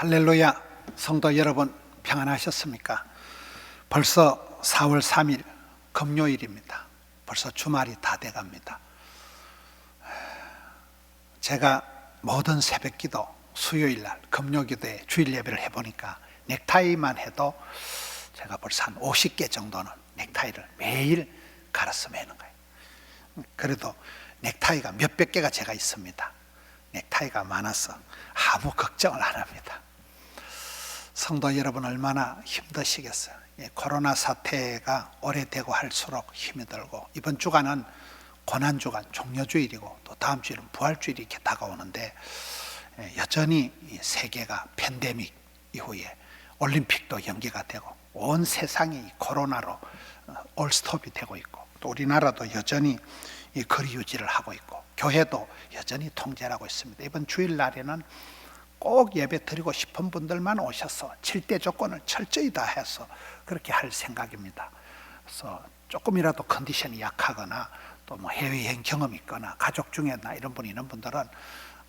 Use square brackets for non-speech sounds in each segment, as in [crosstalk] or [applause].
할렐루야 성도 여러분 평안하셨습니까? 벌써 4월 3일 금요일입니다. 벌써 주말이 다 돼갑니다. 제가 모든 새벽기도 수요일 날 금요기도에 주일 예배를 해보니까 넥타이만 해도 제가 벌써 한 50개 정도는 넥타이를 매일 갈아서 매는 거예요. 그래도 넥타이가 몇백 개가 제가 있습니다. 넥타이가 많아서 아무 걱정을 안 합니다. 성도 여러분 얼마나 힘드시겠어요. 예, 코로나 사태가 오래되고 할수록 힘이 들고 이번 주간은 고난 주간 종료주일이고 또 다음 주일은 부활 주일이 이렇게 다가오는데 예, 여전히 이 세계가 팬데믹 이후에 올림픽도 연기가 되고 온 세상이 코로나로 어, 올스톱이 되고 있고 또 우리나라도 여전히 이 거리 유지를 하고 있고 교회도 여전히 통제를 하고 있습니다. 이번 주일 날에는 꼭 예배 드리고 싶은 분들만 오셔서 7대 조건을 철저히 다 해서 그렇게 할 생각입니다. 그래서 조금이라도 컨디션이 약하거나 또 뭐 해외여행 경험이 있거나 가족 중에 나 이런 분이 있는 분들은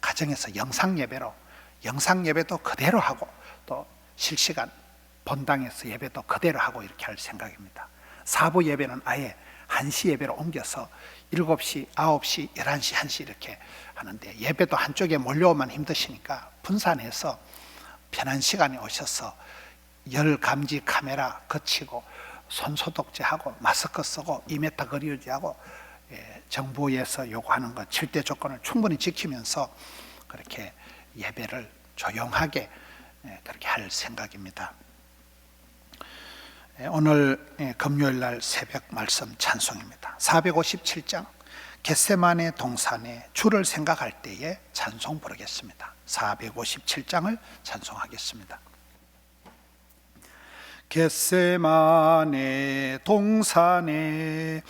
가정에서 영상 예배로 영상 예배도 그대로 하고 또 실시간 본당에서 예배도 그대로 하고 이렇게 할 생각입니다. 사부 예배는 아예 1시 예배로 옮겨서 7시, 9시, 11시, 1시 이렇게 하는데 예배도 한쪽에 몰려오면 힘드시니까 분산해서 편한 시간에 오셔서 열 감지 카메라 거치고 손 소독제하고 마스크 쓰고 2m 거리 유지하고 예, 정부에서 요구하는 것 7대 조건을 충분히 지키면서 그렇게 예배를 조용하게 예, 그렇게 할 생각입니다. 예, 오늘 예, 금요일 날 새벽 말씀 찬송입니다. 457장 겟세만의 동산에 주를 생각할 때에 찬송 부르겠습니다. 457장을 찬송하겠습니다. 겟세만의 동산에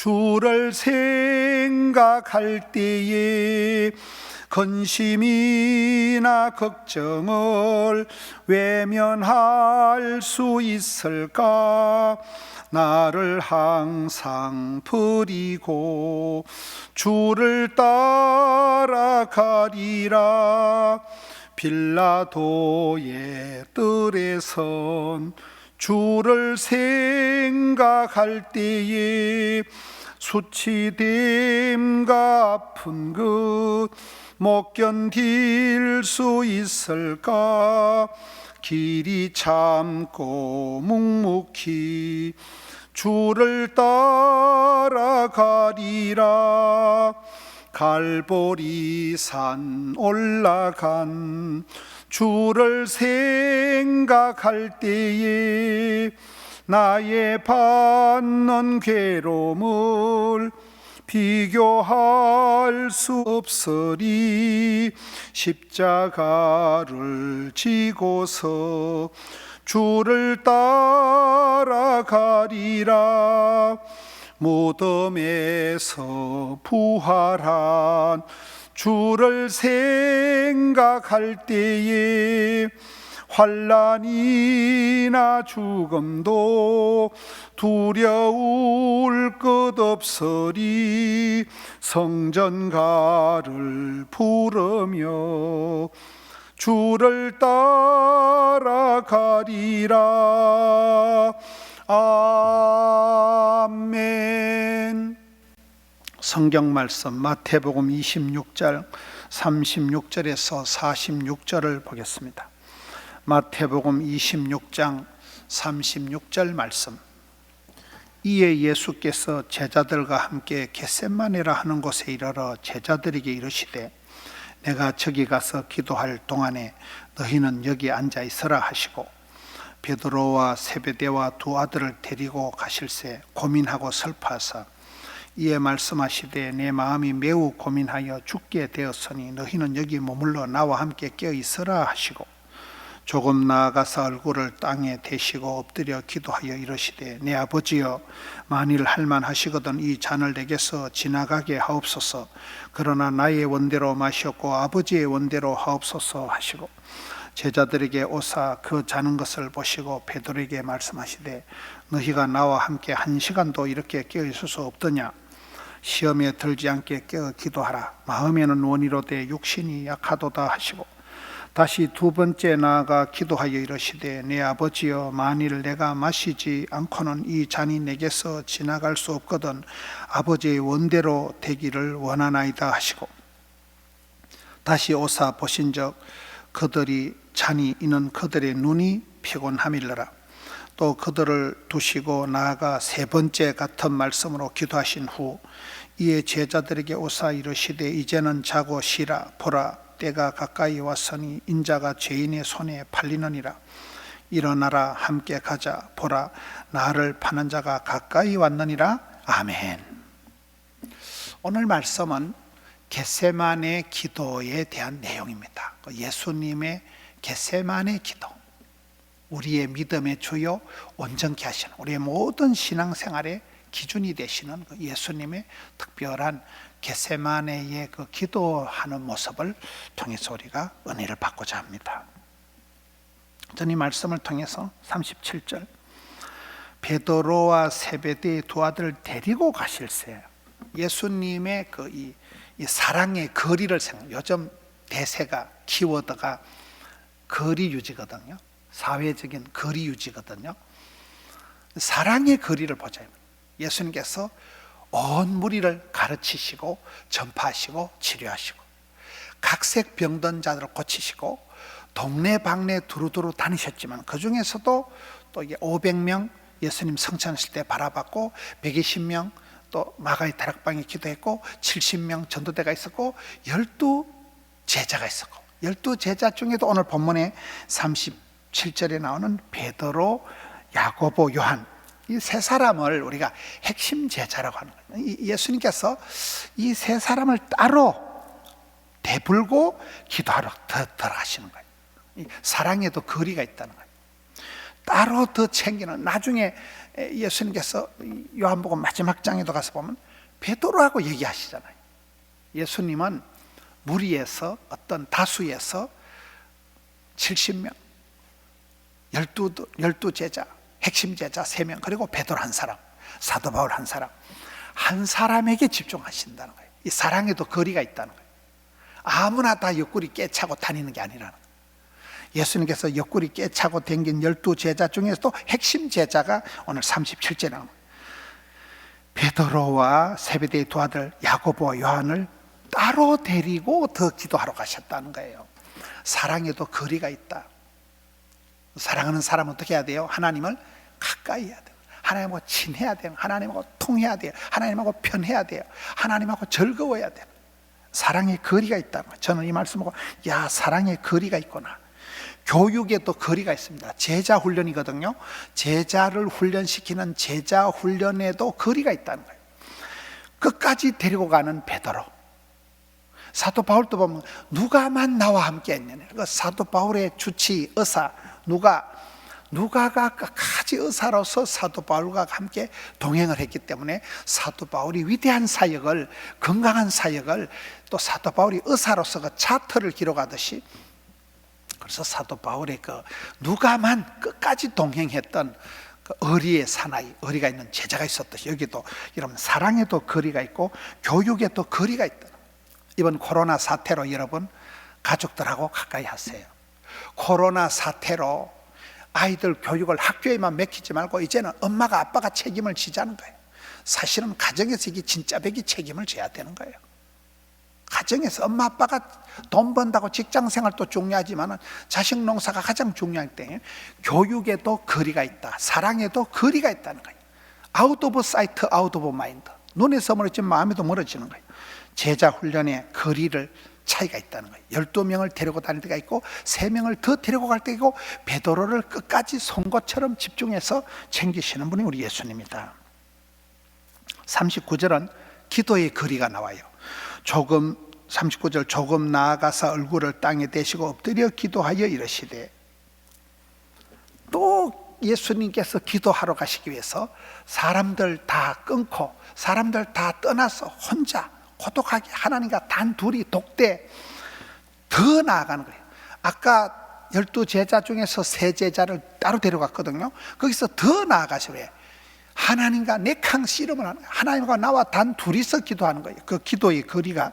주를 생각할 때에 근심이나 걱정을 외면할 수 있을까? 나를 항상 버리고 주를 따라가리라. 빌라도의 뜰에선 주를 생각할 때에 수치됨과 아픈 것못 견딜 수 있을까? 길이 참고 묵묵히 주를 따라가리라. 갈보리 산 올라간 주를 생각할 때에 나의 받는 괴로움을 비교할 수 없으리. 십자가를 지고서 주를 따라가리라. 무덤에서 부활한 주를 생각할 때에 환란이나 죽음도 두려울 것 없으리. 성전가를 부르며 주를 따라가리라. 아멘 성경 말씀 마태복음 26장 36절에서 46절을 보겠습니다. 마태복음 26장 36절 말씀. 이에 예수께서 제자들과 함께 겟셋마네라 하는 곳에 이르러 제자들에게 이르시되 내가 저기 가서 기도할 동안에 너희는 여기 앉아 있으라 하시고 베드로와 세베대와 두 아들을 데리고 가실새 고민하고 슬퍼하사 이에 말씀하시되 내 마음이 매우 고민하여 죽게 되었으니 너희는 여기 머물러 나와 함께 깨어 있으라 하시고 조금 나아가서 얼굴을 땅에 대시고 엎드려 기도하여 이르시되 내 아버지여 만일 할만하시거든 이 잔을 내게서 지나가게 하옵소서. 그러나 나의 원대로 마셨고 아버지의 원대로 하옵소서 하시고 제자들에게 오사 그 자는 것을 보시고 베드로에게 말씀하시되 너희가 나와 함께 한 시간도 이렇게 깨어 있을 수 없더냐? 시험에 들지 않게 깨어 기도하라. 마음에는 원이로되 육신이 약하도다 하시고 다시 두 번째 나아가 기도하여 이르시되 내 아버지여 만일 내가 마시지 않고는 이 잔이 내게서 지나갈 수 없거든 아버지의 원대로 되기를 원하나이다 하시고 다시 오사 보신적 그들이 잔이 있는 그들의 눈이 피곤함일러라. 또 그들을 두시고 나아가 세 번째 같은 말씀으로 기도하신 후 이에 제자들에게 오사 이르시되 이제는 자고 쉬라 보라 때가 가까이 왔으니 인자가 죄인의 손에 팔리느니라. 일어나라 함께 가자 보라 나를 파는 자가 가까이 왔느니라. 아멘. 오늘 말씀은 겟세만의 기도에 대한 내용입니다. 그 예수님의 겟세만의 기도 우리의 믿음의 주요 온전케 하시는 우리의 모든 신앙생활의 기준이 되시는 그 예수님의 특별한 겟세마네의 그 기도하는 모습을 통해서 우리가 은혜를 받고자 합니다. 저는 이 말씀을 통해서 37절 베드로와 세베대의 두 아들을 데리고 가실세 예수님의 그 이 사랑의 거리를 생각 요즘 대세가 키워드가 거리 유지거든요. 사회적인 거리 유지거든요. 사랑의 거리를 보자. 예수님께서 온 무리를 가르치시고 전파하시고 치료하시고 각색 병든 자들을 고치시고 동네 방네 두루두루 다니셨지만 그 중에서도 또 이게 500명 예수님 성찬하실 때 바라봤고 120명 또 마가의 다락방에 기도했고 70명 전도대가 있었고 12 제자가 있었고 12 제자 중에도 오늘 본문에 37절에 나오는 베드로, 야고보, 요한 이 세 사람을 우리가 핵심 제자라고 하는 거예요. 이 예수님께서 이 세 사람을 따로 대불고 기도하러 더 들어가시는 거예요. 이 사랑에도 거리가 있다는 거예요. 따로 더 챙기는 나중에 예수님께서 요한복음 마지막 장에도 가서 보면 베드로하고 얘기하시잖아요. 예수님은 무리에서 어떤 다수에서 70명, 12, 12 제자, 핵심 제자 3명, 그리고 베드로 한 사람, 사도 바울 한 사람, 한 사람에게 집중하신다는 거예요. 이 사랑에도 거리가 있다는 거예요. 아무나 다 옆구리 깨차고 다니는 게 아니라는 거예요. 예수님께서 옆구리 깨차고 댕긴 열두 제자 중에서도 핵심 제자가 오늘 37제 나옵니다. 베드로와 세베대의 두 아들 야고보와 요한을 따로 데리고 더 기도하러 가셨다는 거예요. 사랑에도 거리가 있다. 사랑하는 사람은 어떻게 해야 돼요? 하나님을 가까이 해야 돼요. 하나님하고 친해야 돼요. 하나님하고 통해야 돼요. 하나님하고 편해야 돼요. 하나님하고 즐거워야 돼요. 사랑의 거리가 거예요. 저는 이 말씀 보고 야 사랑의 거리가 있구나. 교육에도 거리가 있습니다. 제자 훈련이거든요. 제자를 훈련시키는 제자 훈련에도 거리가 있다는 거예요. 끝까지 데리고 가는 베드로. 사도 바울도 보면 누가만 나와 함께 했느냐. 그 사도 바울의 주치 의사 누가 누가가 끝까지 의사로서 사도 바울과 함께 동행을 했기 때문에 사도 바울이 위대한 사역을 건강한 사역을 또 사도 바울이 의사로서 그 차트를 기록하듯이 그래서 사도 바울의 그 누가만 끝까지 동행했던 그 어리의 사나이, 어리가 있는 제자가 있었듯이 여기도 이런 사랑에도 거리가 있고 교육에도 거리가 있다. 이번 코로나 사태로 여러분 가족들하고 가까이 하세요. 코로나 사태로 아이들 교육을 학교에만 맡기지 말고 이제는 엄마가 아빠가 책임을 지자는 거예요. 사실은 가정에서 이게 진짜 백이 책임을 져야 되는 거예요. 가정에서 엄마 아빠가 돈 번다고 직장 생활도 중요하지만 자식 농사가 가장 중요할 때 교육에도 거리가 있다. 사랑에도 거리가 있다는 거예요. 아웃 오브 사이트, 아웃 오브 마인드. 눈에서 멀어지면 마음에도 멀어지는 거예요. 제자 훈련의 거리를 차이가 있다는 거예요. 12명을 데리고 다닐 때가 있고 3명을 더 데리고 갈 때가 있고 베드로를 끝까지 송곳처럼 집중해서 챙기시는 분이 우리 예수님이다. 39절은 기도의 거리가 나와요. 조금 39절 조금 나아가서 얼굴을 땅에 대시고 엎드려 기도하여 이르시되 또 예수님께서 기도하러 가시기 위해서 사람들 다 끊고 사람들 다 떠나서 혼자 고독하게 하나님과 단 둘이 독대 더 나아가는 거예요. 아까 열두 제자 중에서 세 제자를 따로 데려갔거든요. 거기서 더 나아가시래요. 하나님과 내캉 씨름을 하는 거예요. 하나님과 나와 단 둘이서 기도하는 거예요. 그 기도의 거리가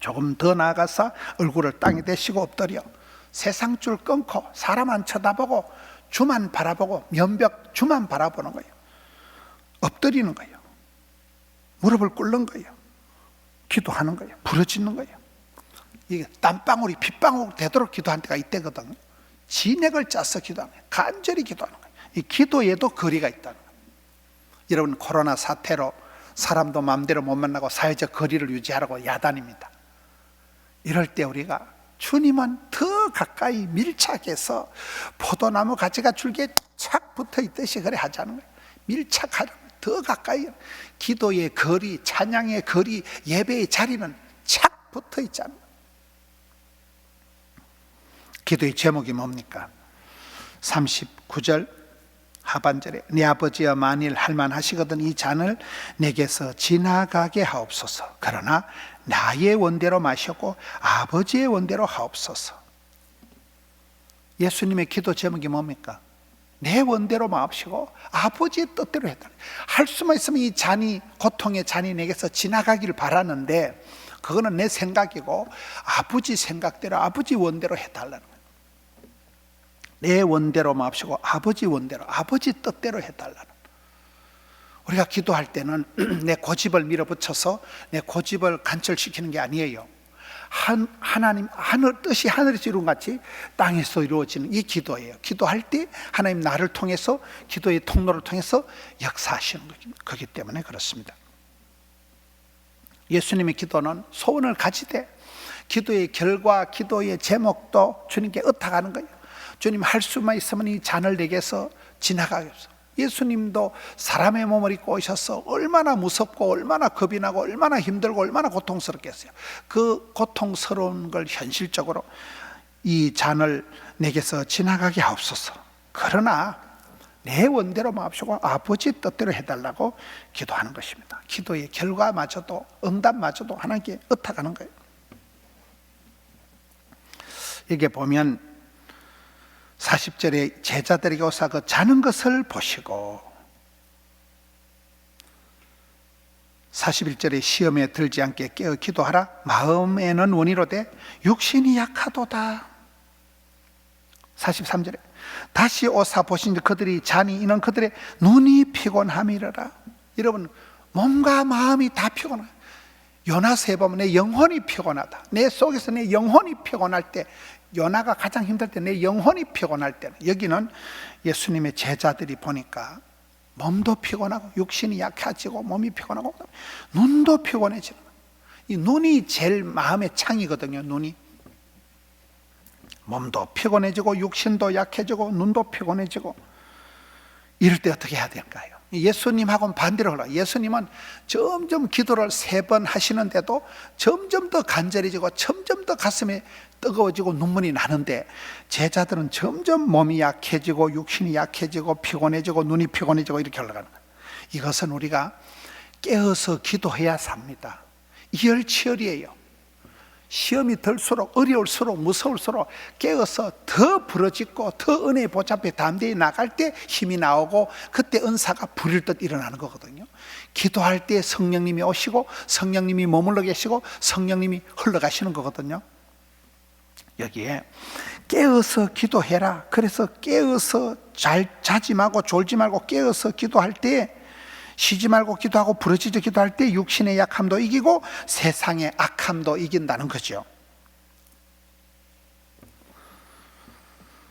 조금 더 나아가서 얼굴을 땅에 대시고 엎드려 세상 줄 끊고 사람 안 쳐다보고 주만 바라보고 면벽 주만 바라보는 거예요. 엎드리는 거예요. 무릎을 꿇는 거예요. 기도하는 거예요. 부러지는 거예요. 이게 땀방울이 빗방울 되도록 기도한 때가 이때거든요. 진액을 짜서 기도하는 거예요. 간절히 기도하는 거예요. 이 기도에도 거리가 있다는 거예요. 여러분 코로나 사태로 사람도 마음대로 못 만나고 사회적 거리를 유지하라고 야단입니다. 이럴 때 우리가 주님은 더 가까이 밀착해서 포도나무 가지가 줄기에 착 붙어 있듯이 그래 하자는 거예요. 밀착하라. 더 가까이 기도의 거리, 찬양의 거리, 예배의 자리는 착 붙어 있잖아요. 기도의 제목이 뭡니까? 39절 하반절에 내 아버지여 만일 할만 하시거든 이 잔을 내게서 지나가게 하옵소서 그러나 나의 원대로 마셨고 아버지의 원대로 하옵소서 예수님의 기도 제목이 뭡니까? 내 원대로 마옵시고 아버지의 뜻대로 해달라 할 수만 있으면 이 잔이 고통의 잔이 내게서 지나가기를 바라는데 그거는 내 생각이고 아버지 생각대로 아버지 원대로 해달라는 거예요 내 원대로 마옵시고 아버지 원대로 아버지 뜻대로 해달라는 우리가 기도할 때는 [clears throat] 내 고집을 밀어붙여서 내 고집을 간철시키는 게 아니에요 한, 하나님 하늘 뜻이 하늘에서 이룬 같이 땅에서 이루어지는 이 기도예요. 기도할 때 하나님 나를 통해서 기도의 통로를 통해서 역사하시는 거기 때문에 그렇습니다. 예수님의 기도는 소원을 가지되 기도의 결과 기도의 제목도 주님께 의탁하는 거예요. 주님 할 수만 있으면 이 잔을 내게서 지나가겠소. 예수님도 사람의 몸을 입고 오셔서 얼마나 무섭고 얼마나 겁이 나고 얼마나 힘들고 얼마나 고통스럽겠어요. 그 고통스러운 걸 현실적으로 이 잔을 내게서 지나가게 하옵소서. 그러나 내 원대로 마옵시고 아버지 뜻대로 해달라고 기도하는 것입니다. 기도의 결과마저도 응답마저도 하나님께 의탁하는 거예요. 이게 보면 40절에 제자들에게 오사 그 자는 것을 보시고 41절에 시험에 들지 않게 깨어 기도하라. 마음에는 원이로 되 육신이 약하도다. 43절에 다시 오사 보신 그들이 자니 이는 그들의 눈이 피곤함이라. 여러분 몸과 마음이 다 피곤해. 요나서에 보면 내 영혼이 피곤하다. 내 속에서 내 영혼이 피곤할 때 요나가 가장 힘들 때 내 영혼이 피곤할 때는 여기는 예수님의 제자들이 보니까 몸도 피곤하고 육신이 약해지고 몸이 피곤하고 눈도 피곤해지는 이 눈이 제일 마음의 창이거든요. 눈이 몸도 피곤해지고 육신도 약해지고 눈도 피곤해지고 이럴 때 어떻게 해야 될까요? 예수님하고는 반대로 흘러. 예수님은 점점 기도를 세 번 하시는데도 점점 더 간절해지고 점점 더 가슴에 뜨거워지고 눈물이 나는데 제자들은 점점 몸이 약해지고 육신이 약해지고 피곤해지고 눈이 피곤해지고 이렇게 올라가는 거예요. 이것은 우리가 깨어서 기도해야 삽니다. 이열치열이에요. 시험이 들수록 어려울수록 무서울수록 깨어서 더 부러지고 더 은혜 보잡에 담대히 나갈 때 힘이 나오고 그때 은사가 불일 듯 일어나는 거거든요. 기도할 때 성령님이 오시고 성령님이 머물러 계시고 성령님이 흘러가시는 거거든요. 여기에 깨어서 기도해라. 그래서 깨어서 잘 자지 말고 졸지 말고 깨어서 기도할 때 쉬지 말고 기도하고 부르짖어 기도할 때 육신의 약함도 이기고 세상의 악함도 이긴다는 거죠.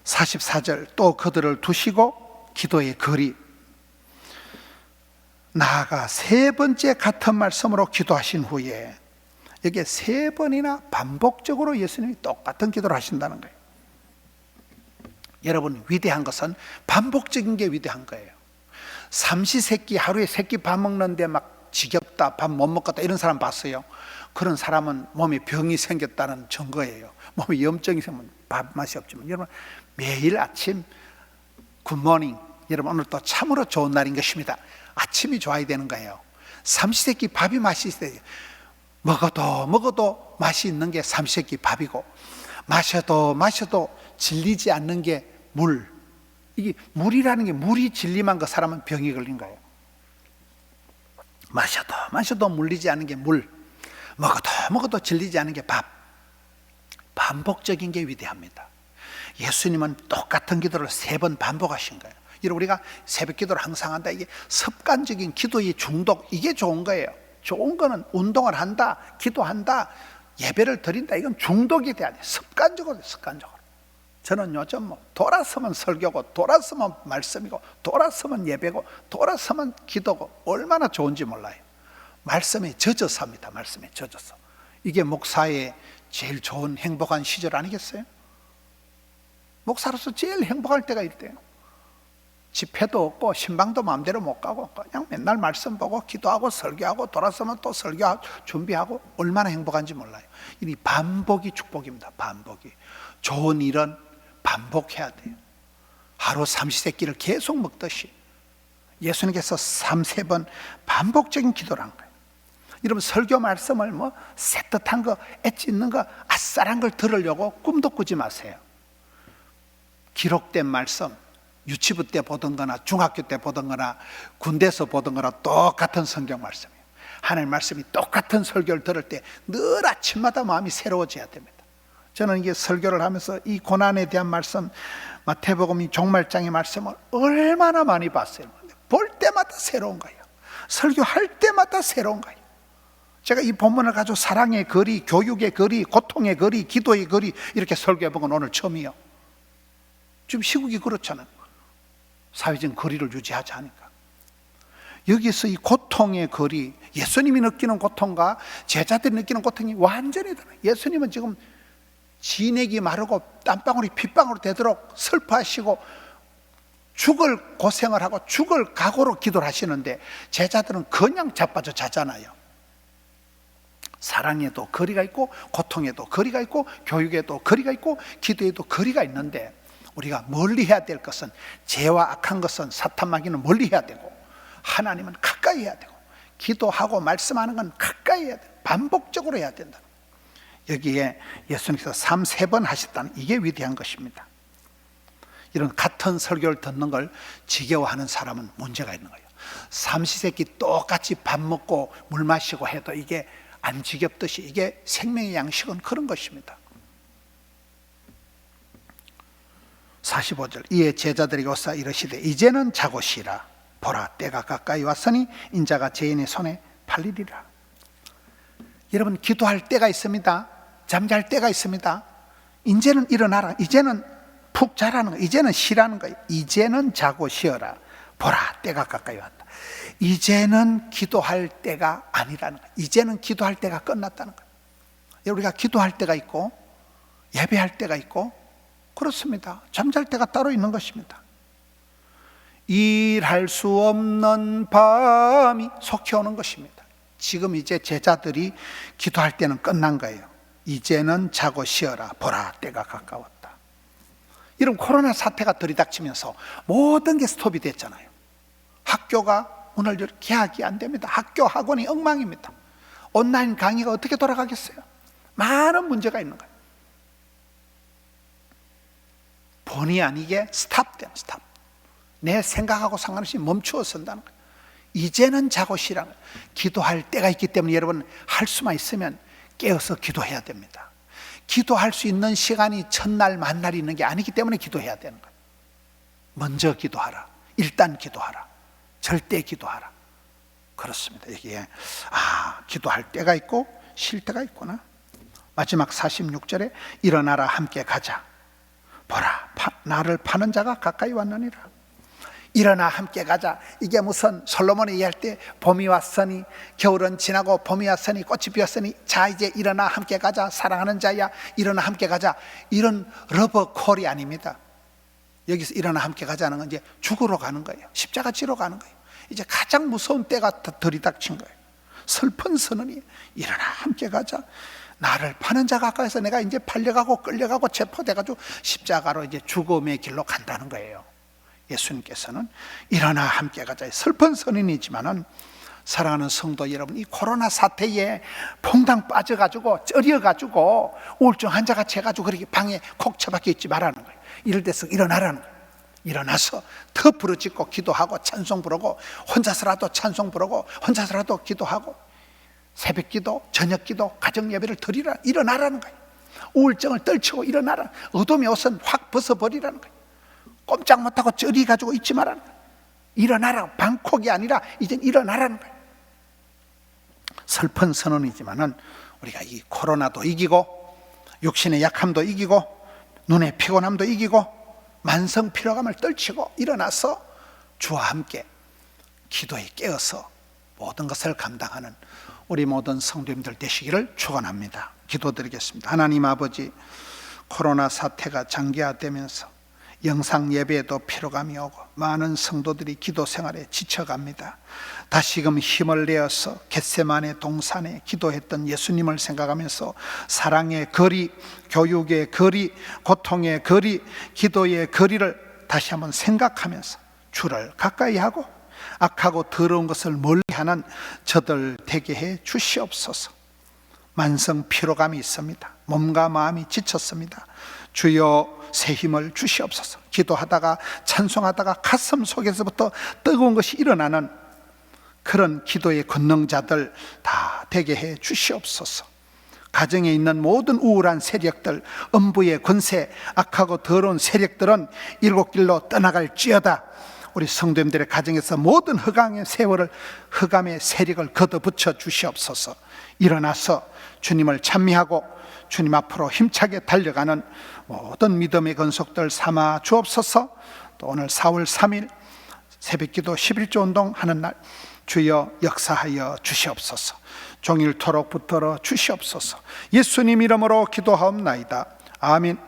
44절 또 그들을 두시고 기도의 거리 나아가 세 번째 같은 말씀으로 기도하신 후에 여기에 세 번이나 반복적으로 예수님이 똑같은 기도를 하신다는 거예요. 여러분 위대한 것은 반복적인 게 위대한 거예요. 삼시세끼 하루에 세끼 밥 먹는데 막 지겹다 밥 못 먹겠다 이런 사람 봤어요. 그런 사람은 몸에 병이 생겼다는 증거예요. 몸에 염증이 생기면 밥 맛이 없지만 여러분 매일 아침 굿모닝 여러분 오늘 또 참으로 좋은 날인 것입니다. 아침이 좋아야 되는 거예요. 삼시세끼 밥이 맛이 있어야 돼요. 먹어도 먹어도 맛이 있는 게 삼시세끼 밥이고 마셔도 마셔도 질리지 않는 게 물. 이게 물이라는 게 물이 질림한 그 사람은 병이 걸린 거예요. 마셔도 마셔도 물리지 않는 게 물. 먹어도 먹어도 질리지 않는 게 밥. 반복적인 게 위대합니다. 예수님은 똑같은 기도를 세 번 반복하신 거예요. 이런 우리가 새벽 기도를 항상 한다. 이게 습관적인 기도의 중독 이게 좋은 거예요. 좋은 거는 운동을 한다, 기도한다, 예배를 드린다. 이건 중독이 돼야 돼. 습관적으로 습관적으로. 저는 요즘 뭐 돌아서면 설교고 돌아서면 말씀이고 돌아서면 예배고 돌아서면 기도고 얼마나 좋은지 몰라요. 말씀에 젖어서 합니다. 말씀에 젖어서. 이게 목사의 제일 좋은 행복한 시절 아니겠어요? 목사로서 제일 행복할 때가 이때요. 집회도 없고 신방도 마음대로 못 가고 그냥 맨날 말씀 보고 기도하고 설교하고 돌아서면 또 설교 준비하고 얼마나 행복한지 몰라요. 이 반복이 축복입니다. 반복이 좋은 일은 반복해야 돼요. 하루 삼시세끼를 계속 먹듯이 예수님께서 삼세 번 반복적인 기도를 한 거예요. 여러분 설교 말씀을 뭐 새뜻한 거, 엣지 있는 거, 아싸란 걸 들으려고 꿈도 꾸지 마세요. 기록된 말씀, 유치부 때 보던 거나 중학교 때 보던 거나 군대에서 보던 거나 똑같은 성경 말씀이에요. 하나님 말씀이 똑같은 설교를 들을 때 늘 아침마다 마음이 새로워져야 됩니다. 저는 이게 설교를 하면서 이 고난에 대한 말씀, 마태복음 이 종말장의 말씀을 얼마나 많이 봤어요. 볼 때마다 새로운 거예요. 설교할 때마다 새로운 거예요. 제가 이 본문을 가지고 사랑의 거리, 교육의 거리, 고통의 거리, 기도의 거리 이렇게 설교해 본 건 오늘 처음이에요. 지금 시국이 그렇잖아요. 사회적인 거리를 유지하지 않으니까. 여기서 이 고통의 거리, 예수님이 느끼는 고통과 제자들이 느끼는 고통이 완전히 다르요 예수님은 지금 진액이 마르고 땀방울이 핏방울이 되도록 슬퍼하시고 죽을 고생을 하고 죽을 각오로 기도를 하시는데 제자들은 그냥 자빠져 자잖아요. 사랑에도 거리가 있고 고통에도 거리가 있고 교육에도 거리가 있고 기도에도 거리가 있는데 우리가 멀리 해야 될 것은 죄와 악한 것은 사탄 마귀는 멀리 해야 되고 하나님은 가까이 해야 되고 기도하고 말씀하는 건 가까이 해야 돼 반복적으로 해야 된다 여기에 예수님께서 3, 세번 하셨다는 이게 위대한 것입니다. 이런 같은 설교를 듣는 걸 지겨워하는 사람은 문제가 있는 거예요. 삼시세끼 똑같이 밥 먹고 물 마시고 해도 이게 안 지겹듯이 이게 생명의 양식은 그런 것입니다. 45절 이에 제자들에게 오사 이르시되 이제는 자고 쉬라. 보라 때가 가까이 왔으니 인자가 죄인의 손에 팔리리라. 여러분 기도할 때가 있습니다 잠잘 때가 있습니다 이제는 일어나라 이제는 푹 자라는 거 이제는 쉬라는 거예요 이제는 자고 쉬어라 보라 때가 가까이 왔다 이제는 기도할 때가 아니라는 거예요 이제는 기도할 때가 끝났다는 거예요 우리가 기도할 때가 있고 예배할 때가 있고 그렇습니다. 잠잘 때가 따로 있는 것입니다. 일할 수 없는 밤이 속히 오는 것입니다. 지금 이제 제자들이 기도할 때는 끝난 거예요. 이제는 자고 쉬어라. 보라. 때가 가까웠다. 이런 코로나 사태가 들이닥치면서 모든 게 스톱이 됐잖아요. 학교가 열 개학이 안 됩니다. 학교 학원이 엉망입니다. 온라인 강의가 어떻게 돌아가겠어요? 많은 문제가 있는 거예요. 본의 아니게 스탑된 스탑. 내 생각하고 상관없이 멈추어 선다는 거예요. 이제는 자고 쉬라는 기도할 때가 있기 때문에 여러분 할 수만 있으면 깨어서 기도해야 됩니다. 기도할 수 있는 시간이 첫날 만날이 있는 게 아니기 때문에 기도해야 되는 거예요. 먼저 기도하라. 일단 기도하라. 절대 기도하라. 그렇습니다. 여기에 아 기도할 때가 있고 쉴 때가 있구나. 마지막 46절에 일어나라 함께 가자. 보라 파, 나를 파는 자가 가까이 왔느니라 일어나 함께 가자. 이게 무슨 솔로몬이 얘기할 때 봄이 왔으니 겨울은 지나고 봄이 왔으니 꽃이 피었으니 자 이제 일어나 함께 가자. 사랑하는 자야 일어나 함께 가자. 이런 러버 콜이 아닙니다. 여기서 일어나 함께 가자는 건 이제 죽으러 가는 거예요. 십자가 지러 가는 거예요. 이제 가장 무서운 때가 들이닥친 거예요. 슬픈 선언이 일어나 함께 가자. 나를 파는 자가 가까이서 내가 이제 팔려가고 끌려가고 체포돼가지고 십자가로 이제 죽음의 길로 간다는 거예요. 예수님께서는 일어나 함께 가자. 슬픈 선인이지만은 사랑하는 성도 여러분, 이 코로나 사태에 퐁당 빠져가지고 쩌려가지고 우울증 환자가 채가지고 그렇게 방에 콕 처박혀 있지 말라는 거예요. 이럴 때서 일어나라는 거예요. 일어나서 더 부르짖고 기도하고 찬송 부르고 혼자서라도 찬송 부르고 혼자서라도 기도하고 새벽 기도, 저녁 기도, 가정 예배를 드리라 일어나라는 거예요. 우울증을 떨치고 일어나라. 어둠의 옷은 확 벗어버리라는 거예요. 꼼짝 못하고 저리 가지고 있지 말라는. 일어나라. 방콕이 아니라 이젠 일어나라는 거예요. 슬픈 선언이지만은 우리가 이 코로나도 이기고 육신의 약함도 이기고 눈의 피곤함도 이기고 만성 피로감을 떨치고 일어나서 주와 함께 기도에 깨어서 모든 것을 감당하는 우리 모든 성도님들 되시기를 축원합니다. 기도드리겠습니다. 하나님 아버지 코로나 사태가 장기화되면서 영상 예배에도 피로감이 오고 많은 성도들이 기도 생활에 지쳐갑니다. 다시금 힘을 내어서 겟세만의 동산에 기도했던 예수님을 생각하면서 사랑의 거리, 교육의 거리, 고통의 거리, 기도의 거리를 다시 한번 생각하면서 주를 가까이 하고 악하고 더러운 것을 멀리 하는 저들 되게 해 주시옵소서. 만성 피로감이 있습니다. 몸과 마음이 지쳤습니다. 주여 새 힘을 주시옵소서. 기도하다가 찬송하다가 가슴 속에서부터 뜨거운 것이 일어나는 그런 기도의 권능자들 다 되게 해 주시옵소서. 가정에 있는 모든 우울한 세력들, 음부의 권세, 악하고 더러운 세력들은 일곱 길로 떠나갈지어다. 우리 성도님들의 가정에서 모든 흑암의 세월을 흑암의 세력을 걷어붙여 주시옵소서. 일어나서 주님을 찬미하고 주님 앞으로 힘차게 달려가는 모든 믿음의 건속들 삼아 주옵소서. 또 오늘 4월 3일 새벽기도 11조 운동 하는 날 주여 역사하여 주시옵소서. 종일토록 붙들어 주시옵소서. 예수님 이름으로 기도하옵나이다. 아멘.